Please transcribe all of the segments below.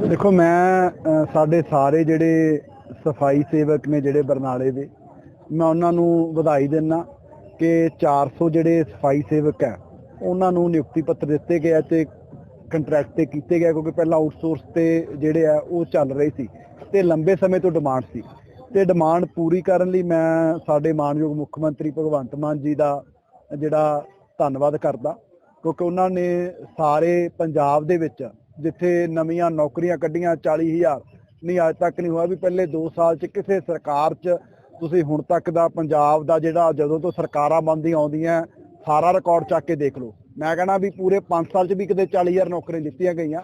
ਦੇਖੋ, ਮੈਂ ਸਾਡੇ ਸਾਰੇ ਜਿਹੜੇ ਸਫ਼ਾਈ ਸੇਵਕ ਨੇ ਜਿਹੜੇ ਬਰਨਾਲੇ ਦੇ, ਮੈਂ ਉਹਨਾਂ ਨੂੰ ਵਧਾਈ ਦਿੰਦਾ ਕਿ 400 ਜਿਹੜੇ ਸਫ਼ਾਈ ਸੇਵਕ ਹੈ, ਉਹਨਾਂ ਨੂੰ ਨਿਯੁਕਤੀ ਪੱਤਰ ਦਿੱਤੇ ਗਏ ਤੇ ਕੰਟਰੈਕਟ ਤੇ ਕੀਤੇ ਗਏ ਕਿਉਂਕਿ ਪਹਿਲਾਂ ਆਊਟਸੋਰਸ ਤੇ ਜਿਹੜੇ ਆ, ਉਹ ਚੱਲ ਰਹੇ ਸੀ ਤੇ ਲੰਬੇ ਸਮੇਂ ਤੋਂ ਡਿਮਾਂਡ ਸੀ ਤੇ ਡਿਮਾਂਡ ਪੂਰੀ ਕਰਨ ਲਈ ਮੈਂ ਸਾਡੇ ਮਾਨਯੋਗ ਮੁੱਖ ਮੰਤਰੀ ਭਗਵੰਤ ਮਾਨ ਜੀ ਦਾ ਜਿਹੜਾ ਧੰਨਵਾਦ ਕਰਦਾ, ਕਿਉਂਕਿ ਉਹਨਾਂ ਨੇ ਸਾਰੇ ਪੰਜਾਬ ਦੇ ਵਿੱਚ ਜਿੱਥੇ ਨਵੀਆਂ ਨੌਕਰੀਆਂ ਕੱਢੀਆਂ 40000 ਨਹੀਂ, ਅੱਜ ਤੱਕ ਨਹੀਂ ਹੋਇਆ ਵੀ ਪਹਿਲੇ 2 ਸਾਲ 'ਚ ਕਿਸੇ ਸਰਕਾਰ 'ਚ ਤੁਸੀਂ ਹੁਣ ਤੱਕ ਦਾ ਪੰਜਾਬ ਦਾ ਜਿਹੜਾ ਜਦੋਂ ਤੋਂ ਸਰਕਾਰਾਂ ਬਣਦੀਆਂ ਆਉਂਦੀਆਂ, ਸਾਰਾ ਰਿਕਾਰਡ ਚੱਕ ਕੇ ਦੇਖ ਲਓ। ਮੈਂ ਕਹਿੰਦਾ ਵੀ ਪੂਰੇ 5 ਸਾਲ 'ਚ ਵੀ ਕਿਤੇ 40000 ਨੌਕਰੀਆਂ ਦਿੱਤੀਆਂ ਗਈਆਂ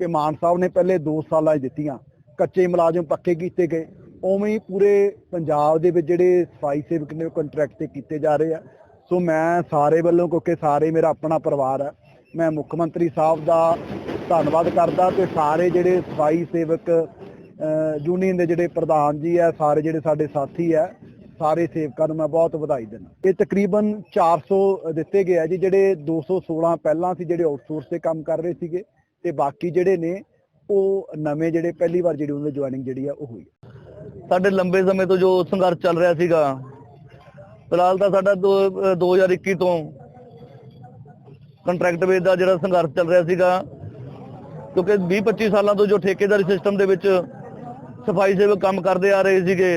ਕਿ ਮਾਨ ਸਾਹਿਬ ਨੇ ਪਹਿਲੇ 2 ਸਾਲਾਂ 'ਚ ਦਿੱਤੀਆਂ। ਕੱਚੇ ਮੁਲਾਜ਼ਮ ਪੱਕੇ ਕੀਤੇ ਗਏ। ਉਵੇਂ ਹੀ ਪੂਰੇ ਪੰਜਾਬ ਦੇ ਵਿੱਚ ਜਿਹੜੇ ਸਫ਼ਾਈ ਸੇਵਕ ਨੇ ਉਹ ਕੰਟਰੈਕਟ ਤੇ ਕੀਤੇ ਜਾ ਰਹੇ ਆ। ਸੋ ਮੈਂ ਸਾਰੇ ਵੱਲੋਂ ਕਿਉਂਕਿ ਸਾਰੇ ਮੇਰਾ ਆਪਣਾ ਪਰਿਵਾਰ ਹੈ ਮੈਂ ਮੁੱਖ ਮੰਤਰੀ ਸਾਹਿਬ ਦਾ ਧੰਨਵਾਦ ਕਰਦਾ ਤੇ ਸਾਰੇ ਜਿਹੜੇ ਸਫ਼ਾਈ ਸੇਵਕ ਯੂਨੀਅਨ ਦੇ ਜਿਹੜੇ ਪ੍ਰਧਾਨ ਜੀ ਹੈ ਸਾਰੇ ਜਿਹੜੇ ਸਾਡੇ ਸਾਥੀ ਹੈ ਸਾਰੇ ਸੇਵਕਾਂ ਨੂੰ ਮੈਂ ਬਹੁਤ ਵਧਾਈ ਦਿੰਦਾ। ਇਹ ਤਕਰੀਬਨ 400 ਦਿੱਤੇ ਗਏ ਆ ਜੀ, ਜਿਹੜੇ 216 ਪਹਿਲਾਂ ਸੀ ਜਿਹੜੇ ਆਊਟਸੋਰਸ ਤੇ ਕੰਮ ਕਰ ਰਹੇ ਸੀਗੇ ਤੇ ਬਾਕੀ ਜਿਹੜੇ ਨੇ, ਉਹ ਨਵੇਂ ਜਿਹੜੇ ਪਹਿਲੀ ਵਾਰ ਜਿਹੜੀ ਉਹਨਾਂ ਦੀ ਜੁਆਇਨਿੰਗ ਜਿਹੜੀ ਆ, ਉਹ ਹੋਈ ਸਾਡੇ ਲੰਬੇ ਸਮੇਂ ਤੋਂ ਜੋ ਸੰਘਰਸ਼ ਚੱਲ ਰਿਹਾ ਸੀਗਾ, ਫਿਲਹਾਲ ਤਾਂ ਸਾਡਾ ਦੋ- ਅਹ 2021 ਤੋਂ ਕੰਟਰੈਕਟ ਬੇਸ ਦਾ ਜਿਹੜਾ ਸੰਘਰਸ਼ ਚੱਲ ਰਿਹਾ ਸੀਗਾ ਕਿਉਂਕਿ 20 25 ਸਾਲਾਂ ਤੋਂ ਜੋ ਠੇਕੇਦਾਰੀ ਸਿਸਟਮ ਦੇ ਵਿੱਚ ਸਫ਼ਾਈ ਸੇਵਕ ਕੰਮ ਕਰਦੇ ਆ ਰਹੇ ਸੀਗੇ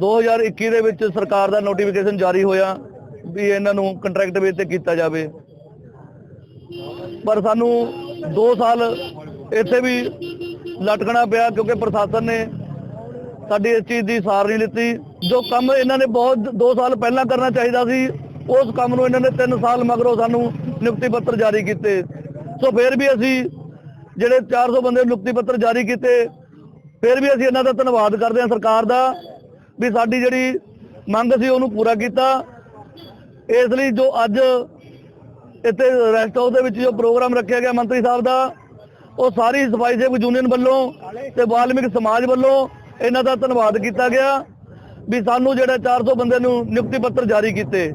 2021 ਦੇ ਵਿੱਚ ਸਰਕਾਰ ਦਾ ਨੋਟੀਫਿਕੇਸ਼ਨ ਜਾਰੀ ਹੋਇਆ ਵੀ ਇਹਨਾਂ ਨੂੰ ਕੰਟਰੈਕਟ ਬੇਸ ਤੇ ਕੀਤਾ ਜਾਵੇ। ਪਰ ਸਾਨੂੰ 2 ਸਾਲ ਇੱਥੇ ਵੀ ਲਟਕਣਾ ਪਿਆ ਕਿਉਂਕਿ ਪ੍ਰਸ਼ਾਸਨ ਨੇ ਸਾਡੀ ਇਸ ਚੀਜ਼ ਦੀ ਸਾਰ ਨਹੀਂ ਲਿੱਤੀ। ਜੋ ਕੰਮ ਇਹਨਾਂ ਨੇ ਬਹੁਤ 2 ਸਾਲ ਪਹਿਲਾਂ ਕਰਨਾ ਚਾਹੀਦਾ ਸੀ, ਉਸ ਕੰਮ ਨੂੰ ਇਹਨਾਂ ਨੇ 3 ਸਾਲ ਮਗਰੋਂ ਸਾਨੂੰ ਨਿਯੁਕਤੀ ਪੱਤਰ ਜਾਰੀ ਕੀਤੇ। ਸੋ ਫਿਰ ਵੀ ਅਸੀਂ ਜਿਹੜੇ 400 ਬੰਦੇ ਨਿਯੁਕਤੀ ਪੱਤਰ ਜਾਰੀ ਕੀਤੇ, ਫਿਰ ਵੀ ਅਸੀਂ ਇਹਨਾਂ ਦਾ ਧੰਨਵਾਦ ਕਰਦੇ ਹਾਂ ਸਰਕਾਰ ਦਾ ਵੀ ਸਾਡੀ ਜਿਹੜੀ ਮੰਗ ਸੀ ਉਹਨੂੰ ਪੂਰਾ ਕੀਤਾ। ਇਸ ਲਈ ਜੋ ਅੱਜ ਇੱਥੇ ਰੈਸਟ ਹਾਊਸ ਦੇ ਵਿੱਚ ਜੋ ਪ੍ਰੋਗਰਾਮ ਰੱਖਿਆ ਗਿਆ ਮੰਤਰੀ ਸਾਹਿਬ ਦਾ, ਉਹ ਸਾਰੀ ਸਫ਼ਾਈ ਸੇਵਕ ਯੂਨੀਅਨ ਵੱਲੋਂ ਤੇ ਵਾਲਮੀਕ ਸਮਾਜ ਵੱਲੋਂ ਇਹਨਾਂ ਦਾ ਧੰਨਵਾਦ ਕੀਤਾ ਗਿਆ ਵੀ ਸਾਨੂੰ ਜਿਹੜਾ 400 ਬੰਦੇ ਨੂੰ ਨਿਯੁਕਤੀ ਪੱਤਰ ਜਾਰੀ ਕੀਤੇ।